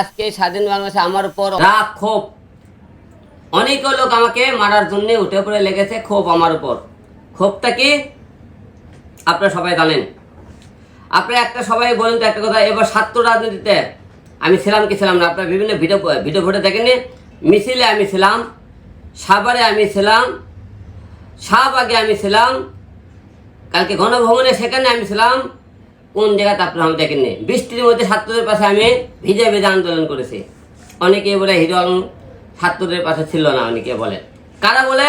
আজকে স্বাধীন বাংলাদেশে আমার উপর রাগ ক্ষোভ। অনেক লোক আমাকে মারার জন্য উঠে পড়ে লেগেছে ক্ষোভ আমার উপর। ক্ষোভটা কি? আপনারা সবাই জানেন। আপনারা একটা সবাই বলেন তো একটা কথা, এবার ছাত্র রাজনীতিতে আমি ছিলাম কি ছিলাম না? আপনারা বিভিন্ন ভিডিও ভিডিও ফুটে দেখেননি? মিছিলে আমি ছিলাম, সাভারে আমি ছিলাম, শাহবাগে আমি ছিলাম, কালকে গণভবনে সেখানে আমি ছিলাম কোন জায়গাতে আপনারা আমি দেখেননি। বৃষ্টির মধ্যে ছাত্রদের পাশে আমি ভিজে ভিজে আন্দোলন করেছি। অনেকে বলে হিরো আলম ছাত্রদের পাশে ছিল না, অনেকে বলে। কারা বলে?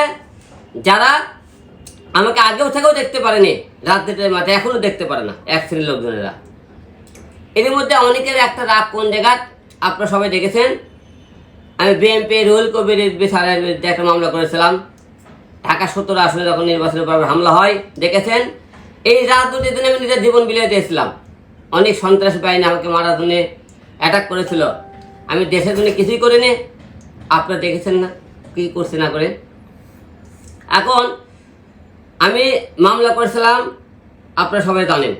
যারা আমাকে আগেও থেকেও দেখতে পারেনি রাজনীতির মাঠে এখনও দেখতে পারে না, এক শ্রেণির লোকজনেরা। এর মধ্যে অনেকের একটা রাগ কোন জায়গায় আপনারা সবাই দেখেছেন? আমি বিএনপি রুহুল কবির স্যারের বিরুদ্ধে একটা মামলা করেছিলাম। ঢাকা সত্তর আসলে যখন নির্বাচনের পর হামলা হয়, দেখেছেন? এই রাত দুটি দিনে আমি নিজের জীবন বিলিয়ে দিয়েছিলাম। অনেক সন্ত্রাস বাহিনী আমাকে মারার জন্য অ্যাটাক করেছিল। আমি দেশের জন্য কিছুই করিনি। আপনারা দেখেছেন না কি করছে না করে। এখন আমি মামলা করেছিলাম, আপনারা সবাই জানেন।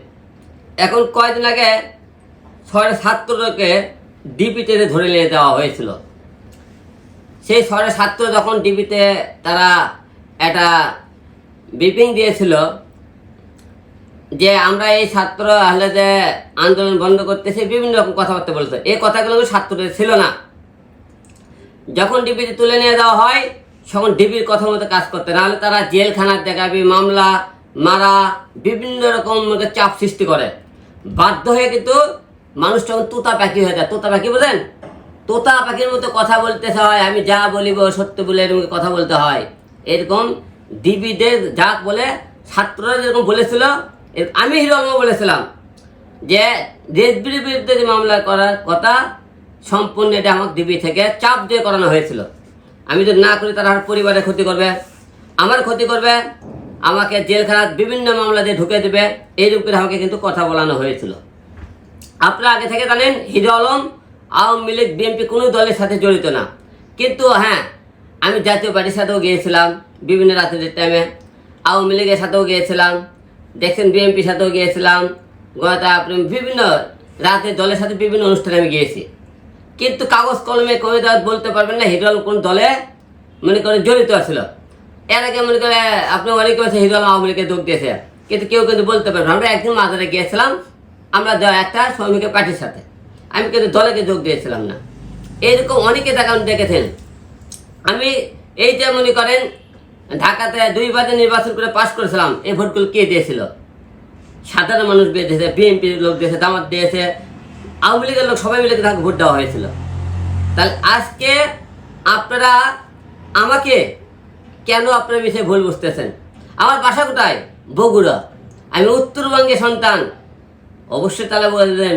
এখন কয়েকদিন আগে ছয় ছাত্রকে ডিপিতে ধরে নিয়ে দেওয়া হয়েছিল। সেই ছয় ছাত্র যখন ডিপিতে তারা একটা ব্রিফিং দিয়েছিল যে আমরা এই ছাত্র আহলেদে আন্দোলন বন্ধ করতেছি, বিভিন্ন রকম কথাবার্তা বলছে। এই কথাগুলো ছাত্রদের ছিল না। যখন ডিবিতে তুলে নিয়ে দেওয়া হয়, তখন ডিবির কথা মতো কাজ করতে। নাহলে তারা জেলখানার দেখাবি, মামলা, মারা, বিভিন্ন রকম চাপ সৃষ্টি করে। বাধ্য হয়ে কিন্তু মানুষ তখন তোতা পাখি হয়ে যায়। তোতা পাখি বলেন তোতা পাখির মতো কথা বলতে হয়, আমি যা বলিব সত্য বলে এরকম কথা বলতে হয়। এরকম ডিবিদের যা বলে ছাত্ররা যেরকম বলেছিল আমি হিরো আলমও বলেছিলাম যে দেশ বিরুদ্ধে যে মামলা করার কথা সম্পূর্ণ এটা আমাকে ডিবি থেকে চাপ দিয়ে করানো হয়েছিল। আমি যদি না করি তারা আমার পরিবারের ক্ষতি করবে, আমার ক্ষতি করবে, আমাকে জেলখানার বিভিন্ন মামলা দিয়ে ঢুকে দেবে এইরকম করে আমাকে কিন্তু কথা বলানো হয়েছিল। আপনারা আগে থেকে জানেন, হিরো আলম আওয়ামী লীগ, বিএনপি কোনো দলের সাথে জড়িত না। কিন্তু হ্যাঁ আমি জাতীয় পার্টির সাথেও গিয়েছিলাম বিভিন্ন রাজনীতির টাইমে আওয়ামী লীগের সাথেও গিয়েছিলাম। দেখছেন বিএনপির সাথেও গিয়েছিলাম, গোয়াতে আপনি বিভিন্ন রাতে দলের সাথে বিভিন্ন অনুষ্ঠানে আমি গিয়েছি। কিন্তু কাগজ কলমে কবে দেওয়া বলতে পারবেন না, হিরো কোন দলে মনে করে জড়িত ছিল এর আগে মনে করে আপনি অনেকে আছে হিরো আওয়ামী লীগে যোগ দিয়েছে। কিন্তু কেউ কিন্তু বলতে পারবেন না। আমরা একদিন মাজারে গিয়েছিলাম, আমরা একটা শ্রমিকের পার্টির সাথে। আমি কিন্তু দলেকে যোগ দিয়েছিলাম না। এইরকম অনেকে দেখান দেখেছেন। আমি এই যে মনে করেন ঢাকাতে দুই বাজে নির্বাচন করে পাশ করেছিলাম, এই ভোটগুলো কে দিয়েছিল? সাধারণ মানুষ দিয়েছে, বিএনপির লোক দিয়েছে দামাত দিয়েছে, আওয়ামী লীগের লোক সবাই মিলে তাকে ভোট দেওয়া হয়েছিল। তাহলে আজকে আপনারা আমাকে কেন আপনার বিষয়ে ভুল বুঝতেছেন? আমার বাসা কোথায়? বগুড়া। আমি উত্তরবঙ্গে সন্তান। অবশ্যই তাহলে বলবেন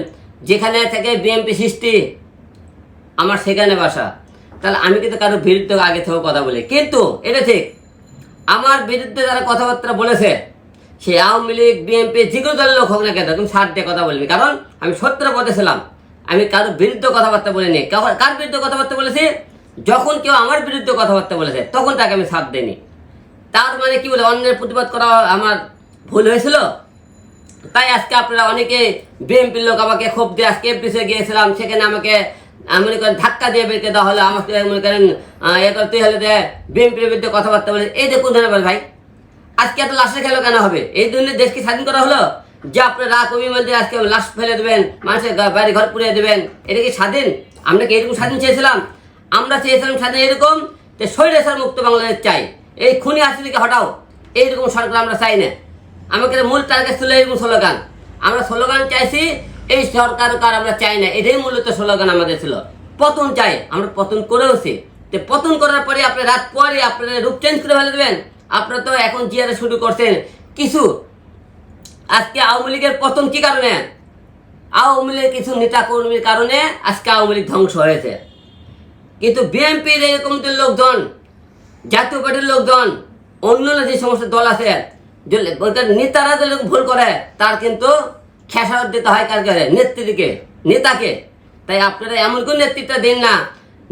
যেখানে থেকে বিএনপি সৃষ্টি, আমার সেখানে বাসা। তাহলে আমি কিন্তু কারও বিরুদ্ধে আগে থেকেও কথা বলি। কিন্তু এটা ঠিক আমার বিরুদ্ধে যারা কথাবার্তা বলেছে, সে আওয়ামী লীগ বিএনপি যে কোনো দলের লোক হোক না কেন, তুমি সার দিয়ে কথা বলবি। কারণ আমি সত্য পথে ছিলাম। আমি কারোর বিরুদ্ধে কথাবার্তা বলিনি। কার- বিরুদ্ধে কথাবার্তা বলেছি? যখন কেউ আমার বিরুদ্ধে কথাবার্তা বলেছে, তখন তাকে আমি সাথ দিইনি। তার মানে কি বলে? অন্যের প্রতিবাদ করা আমার ভুল হয়েছিল? তাই আজকে আপনারা অনেকে বিএনপির লোক আমাকে ক্ষোভ দিয়ে আজকে এফডিসে গিয়েছিলাম। সেখানে আমাকে মনে করেন ধাক্কা দিয়ে বেরকে দেওয়া হলো আমাকে মনে করেন এ করতে হলে যে বিএনপির বিরুদ্ধে কথাবার্তা বলে, এই দেখুন ধন্যবাদ ভাই? আজকে এত লাশের খেলো কেন হবে? এই জন্য দেশকে স্বাধীন করা হলো? যে আপনার রাগ, অভিমান দিয়ে আজকে লাশ ফেলে দেবেন, মানুষের বাড়ি ঘর পুড়িয়ে দেবেন, এটা কি স্বাধীন? আমরা কি এরকম স্বাধীন চেয়েছিলাম? আমরা চেয়েছিলাম স্বাধীন এরকম যে স্বৈরাচার মুক্ত বাংলাদেশ চাই। এই খুনি আসলিকে হটাও? এইরকম সরকার আমরা চাই না। আমাকে মূল টার্গেট ছিল এরকম স্লোগান আমরা স্লোগান চাইছি এই সরকার কার আমরা চাই না? এটাই মূলত স্লোগান আমাদের ছিল। পতন চাই। আমরা পতন করেওছি তো পতন করার পরে আপনি রাত পরে আপনারা রূপ চেঞ্জ করে ফেলে দেবেন। আপনারা তো এখন জিয়ারে শুরু করছেন। কিছু আজকে আওয়ামী লীগের পতন কি কারণে? আওয়ামী লীগের কিছু নেতা কর্মীর কারণে আজকে আওয়ামী লীগ ধ্বংস হয়েছে। কিন্তু বিএনপির এরকম যে লোকজন, জাতীয় পার্টির লোকজন অন্যান্য যে সমস্ত দল আছে নেতারা যে ভুল করে, তার কিন্তু খেসারত দিতে হয় কারকে নেত্রীকে, নেতাকে। তাই আপনারা এমন কোন নেতৃত্ব দিন না,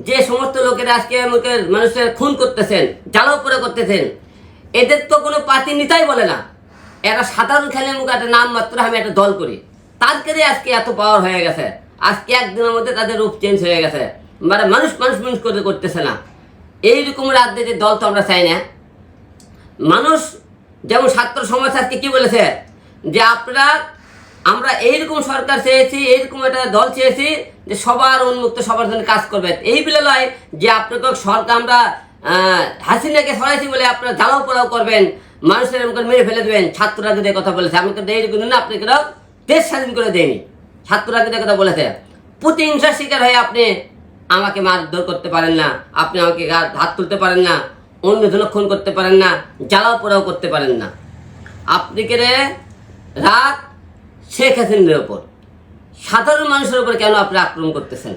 যে সমস্ত লোকেরা আজকে মানুষের খুন করতেছেন, জ্বালাও করে করতেছেন। এদের তো কোনো পার্টি নেতাই বলে না। এরা সাধারণ খেলে মুখে একটা নাম মাত্র আমি একটা দল করি। তাদেরই আজকে এত পাওয়ার হয়ে গেছে। আজকে একদিনের মধ্যে তাদের রূপ চেঞ্জ হয়ে গেছে। মানে মানুষ মানুষ মানুষ করে করতেছে না। এইরকম রাজনীতির দল তো আমরা চাই না। মানুষ যেমন ছাত্র সমাজ আজকে কি বলেছে? যে আপনারা আমরা এইরকম সরকার চেয়েছি, এইরকম একটা দল চেয়েছি যে সবার উন্মুক্ত, সবার জন্য কাজ করবে। এই বলে নয় যে আপনাকে সরকার আমরা হাসিনাকে সরাইছি বলে আপনারা জ্বালাও পোড়াও করবেন, মানুষের এরকম মেরে ফেলে দেবেন, ছাত্ররা এই কথা বলেছে। আমি কিন্তু এইরকম না, আপনি কেন দেশ স্বাধীন করে দেয়নি। ছাত্ররা এই কথা বলেছে। প্রতিহিংসার শিকার হয়ে আপনি আমাকে মারধর করতে পারেন না, আপনি আমাকে হাত তুলতে পারেন না অন্য খুন করতে পারেন না, জ্বালাও পোড়াও করতে পারেন না। আপনি কে রাত শেখ হাসিনার ওপর সাধারণ মানুষের উপর কেন আপনি আক্রমণ করতেছেন?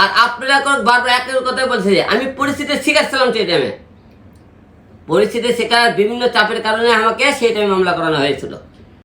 আর আপনারা বারবার একের কথাই বলছে আমি পরিস্থিতি শিখাচ্ছিলাম ছিলাম সেই টাইমে পরিস্থিতি শেখার বিভিন্ন চাপের কারণে আমাকে সেই টাইমে মামলা করানো হয়েছিল।